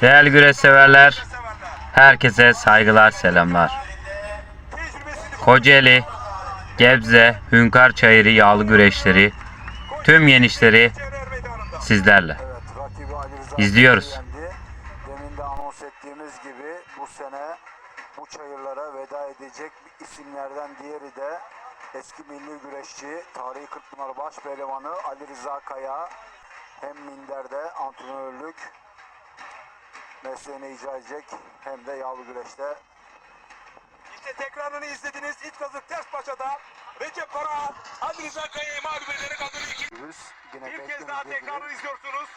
Değerli güreş severler, herkese saygılar, selamlar. Kocaeli, Gebze, Hünkar Çayırı yağlı güreşleri, tüm yenişleri sizlerle. İzliyoruz. Demin de anons ettiğimiz gibi bu sene bu çayırlara veda edecek isimlerden diğeri de eski milli güreşçi, tarihi Kırkpınar baş pehlivanı Ali Rıza Kaya. Hem minderde antrenörlük mesleğini icra edecek hem de yağlı güreşte İşte tekrarını izlediniz. İç kazık ters paçada. Recep Kara, Ali Rıza Kaya'yı mağlup ederek adını iki. Bir kez daha tekrarını izliyorsunuz.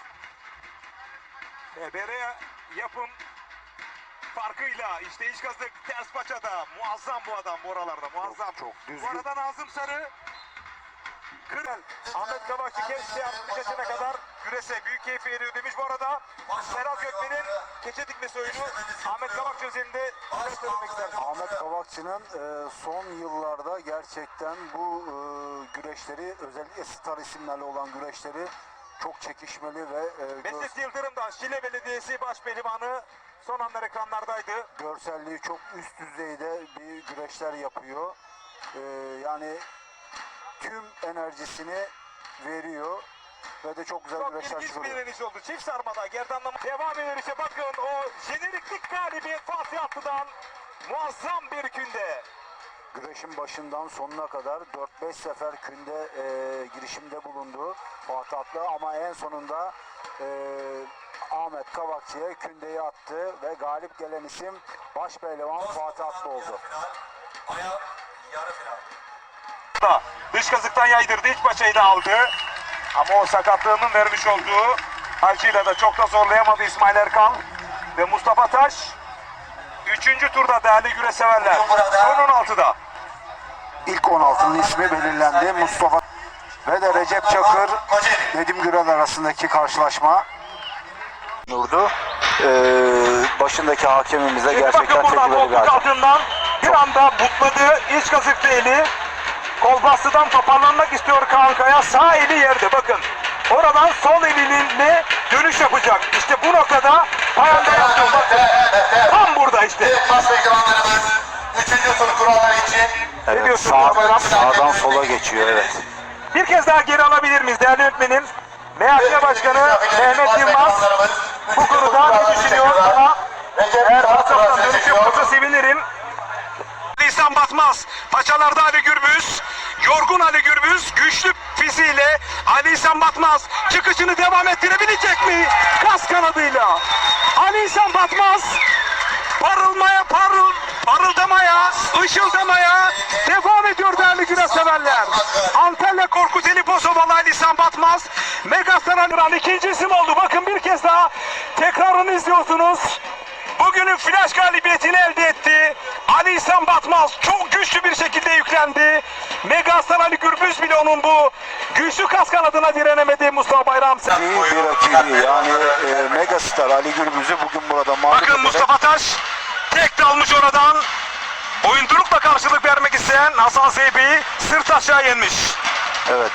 EBR yapım farkıyla işte iç kazık ters paçada. Muazzam bu adam bu aralarda muazzam. çok düzgün. Bu arada Nazım Sarı Kırel, Ahmet Kabakçı gençliği 60 yaşına kadar güreşe büyük keyif veriyor demiş. Bu arada Serhat Gökmen'in keçe dikmesi oyunu Ahmet söylemek istersin? Ahmet Kavakçı'nın e, son yıllarda gerçekten bu e, güreşleri özellikle star isimlerle olan güreşleri çok çekişmeli ve e, Mesut Yıldırım'dan Şile Belediyesi Baş Pehlivanı son anlar ekranlardaydı. görselliği çok üst düzeyde bir güreşler yapıyor. E, yani tüm enerjisini veriyor ve de çok güzel Çok güreşler ilginç bir çıkarıyor. direniş oldu. Çift sarmada gerdanlama devam eder işte bakın o jeneriklik galibiyet Fatih Atlı'dan muazzam bir günde. Güreşin başından sonuna kadar 4-5 sefer künde e, girişimde bulundu Fatih Atlı ama en sonunda e, Ahmet Kavakçı'ya kündeyi attı ve galip gelen isim baş pehlivan Fatih Atlı oldu. Da dış kazıktan yaydırdı iç paçayı da aldı. Ama o sakatlığının vermiş olduğu acıyla da çok da zorlayamadı İsmail Erkan ve Mustafa Taş. Üçüncü turda değerli güreş severler. Son 16'da. İlk 16'nın ismi belirlendi Mustafa ve de Recep Çakır Nedim Gürel arasındaki karşılaşma. Durdu. Ee, başındaki hakemimize Şimdi gerçekten tecrübeli bir hakem. altından bir anda butladı. İç kazıktı eli. Kol bastıdan toparlanmak istiyor Kankaya. Sağ eli yerde bakın. Oradan sol eliyle dönüş yapacak. İşte bu noktada payanda yaptı. Bakın. Tam burada işte. Pas ekranlarımız 3. tur kuralları için Evet, sağ- sağdan sola geçiyor evet. Bir kez daha geri alabilir miyiz değerli öğretmenim? MHK Başkanı Mehmet Yılmaz bu konuda ne düşünüyor? Ama eğer WhatsApp'tan dönüş yaparsa sevinirim. İhsan Batmaz, paçalarda Ali Gürbüz, yorgun Ali Gürbüz, güçlü fiziğiyle Ali İhsan Batmaz çıkışını devam ettirebilecek mi? Kas kanadıyla. Ali İhsan Batmaz parılmaya parıl, parıldamaya, ışıldamaya devam ediyor değerli güreş severler. Antalya Korkuteli Bozovalı Ali İhsan Batmaz, Megastar Ali ikinci isim oldu. Bakın bir kez daha tekrarını izliyorsunuz. Bugünün flash galibiyetini elde etti. Ali İhsan Batmaz çok güçlü bir şekilde yüklendi. Megastar Ali Gürbüz bile onun bu güçlü kas kanadına direnemedi Mustafa Bayram. İyi bir rakibi yani e, megastar Ali Gürbüz'ü bugün burada mağlup Bakın Mustafa Taş tek dalmış oradan. Oyunculukla karşılık vermek isteyen Hasan Zeybi sırt aşağı yenmiş. Evet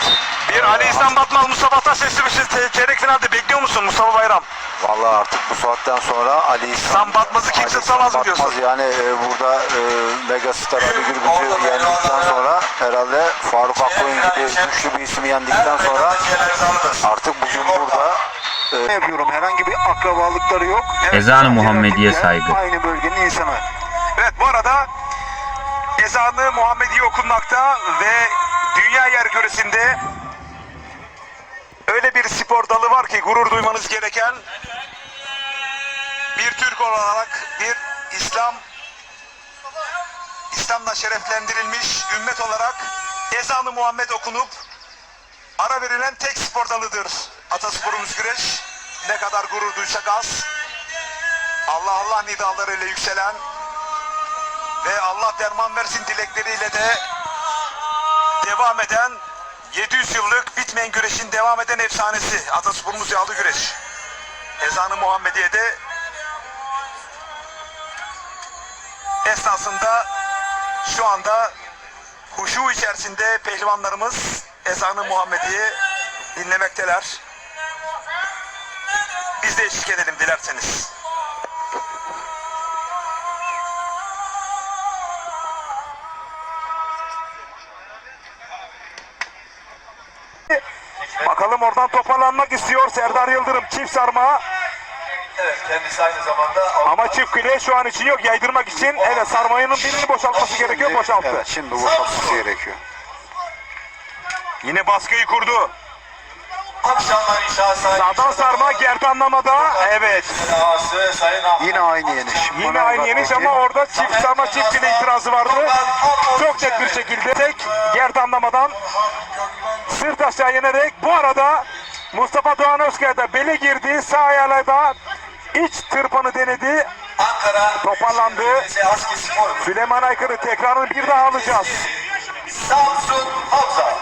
Bir Ali İhsan Batmaz Mustafa Taş eşleşmesi çeyrek finalde bekliyor musun Mustafa Bayram? vallahi artık bu saatten sonra Ali İhsan Sam Batmaz'ı kimse tutamaz mı Batmaz diyorsun? Yani e, burada e, megastar Ali Gürbüz'ü yendikten sonra herhalde Faruk Akkoyun gibi güçlü bir ismi yendikten sonra artık bugün burada e, yapıyorum herhangi bir akrabalıkları yok. Ezan-ı Muhammediye saygı. Aynı bölgenin insanı. Evet bu arada ezanı Muhammedi okunmakta ve dünya yer göresinde öyle bir spor dalı var ki gurur duymanız gereken bir Türk olarak bir İslam İslam'la şereflendirilmiş ümmet olarak ezanı Muhammed okunup ara verilen tek spor dalıdır. Atasporumuz güreş. Ne kadar gurur duysak az. Allah Allah nidalarıyla yükselen ve Allah derman versin dilekleriyle de devam eden 700 yıllık bitmeyen güreşin devam eden efsanesi Atasporumuz yağlı güreş. Ezanı Muhammediye'de esnasında şu anda huşu içerisinde pehlivanlarımız Ezanı Muhammediye dinlemekteler. Biz de eşlik edelim dilerseniz. Toparlanmak istiyor Serdar Yıldırım çift sarma Evet kendisi aynı zamanda ama çift kule şu an için yok yaydırmak için evet sarmayının birini boşaltması gerekiyor boşalttı. Evet şimdi boşaltması gerekiyor. Yine baskıyı kurdu. Sağdan sarma gerdanlamada evet. Yine aynı yeniş. Yine Bana aynı yeniş ama orada çift sarma çift kile itirazı vardı. Çok net bir şekilde tek gerdanlamadan aşağı yenerek bu arada Mustafa Doğan Özkaya da bele girdi. Sağ ayağıyla da iç tırpanı denedi. Ankara. Toparlandı. Süleyman Aykırı tekrarını bir daha alacağız. Samsun Havza.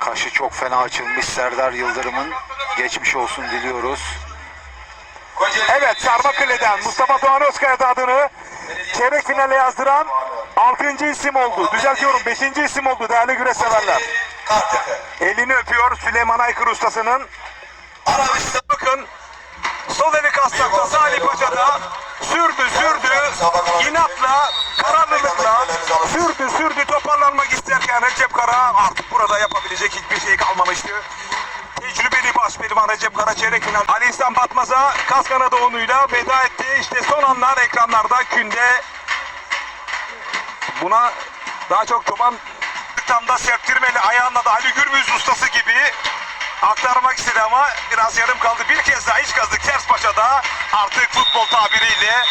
Kaşı çok fena açılmış Serdar Yıldırım'ın. Geçmiş olsun diliyoruz. Evet Sarma Kale'den Mustafa Doğan Özkaya da adını çeyrek finale yazdıran 6. isim oldu. Düzeltiyorum 5. isim oldu değerli güreş severler. Elini öpüyor Süleyman Aykır ustasının. Arabistan. Bakın sol eli kastakta Salih Paşa'da sürdü sürdü inatla kararlılıkla sürdü sürdü toparlanmak isterken Recep Kara artık burada yapabilecek hiçbir şey kalmamıştı. Tecrübeli baş pehlivan Recep Kara çeyrek final Ali İhsan Batmaz'a Kaskana Doğu'nuyla veda etti. İşte son anlar ekranlarda künde buna daha çok çoban tam da serptirmeli ayağında da Ali Gürbüz ustası gibi aktarmak istedi ama biraz yarım kaldı. Bir kez daha iç kazdık ters paçada artık futbol tabiriyle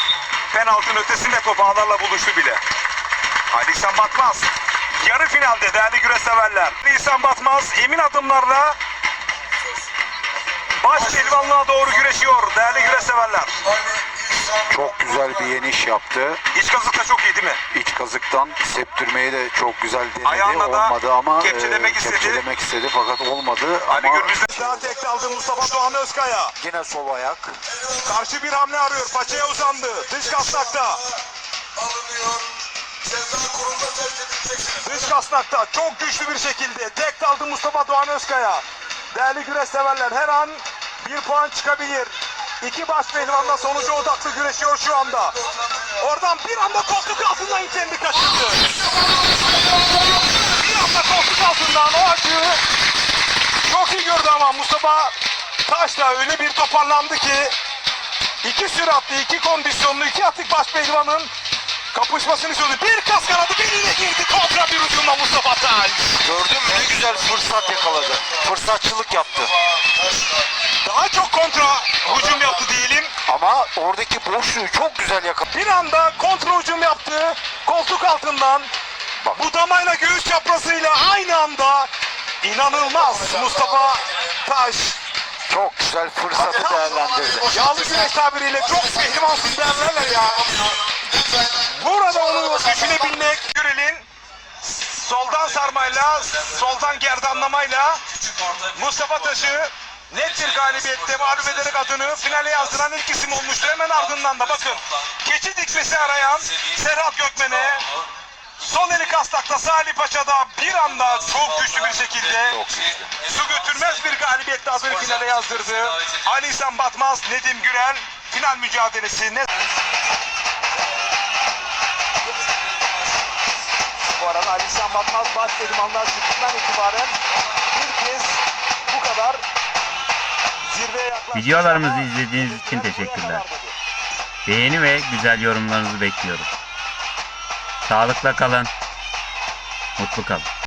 penaltının ötesinde top ağlarla buluştu bile. Ali İhsan Batmaz yarı finalde değerli güreş severler. Ali İhsan Batmaz emin adımlarla baş pelvanlığa doğru güreşiyor değerli güreş severler. Çok güzel bir yeniş yaptı. İç kazık da çok iyi değil mi? İç kazıktan septirmeyi de çok güzel denedi. Ayağında da olmadı ama kepçelemek e, istedi. kepçelemek istedi fakat olmadı. Ali ama Gürbüz'den daha tek aldı Mustafa Doğan Özkaya. yine sol ayak. Karşı bir hamle arıyor. Paçaya uzandı. Dış kasnakta. Alınıyor. Dış kasnakta çok güçlü bir şekilde tek aldı Mustafa Doğan Özkaya. Değerli güreş severler her an bir puan çıkabilir. İki baş pehlivanla sonuca odaklı güreşiyor şu anda. Oradan bir anda koltuk altından kendi kaçırdı. Bir anda koltuk altından o açığı çok iyi gördü ama Mustafa Taş da öyle bir toparlandı ki iki süratli, iki kondisyonlu, iki atık baş pehlivanın kapışmasını istiyordu. Bir kas kanadı birine girdi kontra bir ucunda Mustafa Taş. Gördün mü ne güzel fırsat yakaladı. Fırsatçılık yaptı. Daha çok kontra hücum oradaki boşluğu çok güzel yakaladı. Bir anda kontra hücum yaptı. Koltuk altından Bak. budamayla göğüs çaprazıyla aynı anda inanılmaz Mustafa Taş. Çok güzel fırsatı değerlendirdi. Yağlı güreş tabiriyle çok pehlivansız derlerler ya. Burada onu düşünebilmek Gürel'in soldan sarmayla, soldan gerdanlamayla Mustafa Taş'ı net bir galibiyette mağlup ederek adını finale yazdıran ilk isim olmuştu. Hemen ardından da bakın keçi dikmesi arayan Serhat Gökmen'e Sol eli kastakta Salih Paşa'da bir anda çok güçlü bir şekilde su götürmez bir galibiyetle adını finale yazdırdı. Ali İhsan Batmaz, Nedim Gürel final mücadelesi. Ne... Bu arada Ali İhsan Batmaz baş pehlivanlar çıktığından itibaren bir kez bu kadar. Videolarımızı izlediğiniz için teşekkürler. Beğeni ve güzel yorumlarınızı bekliyorum. Sağlıkla kalın. Mutlu kalın.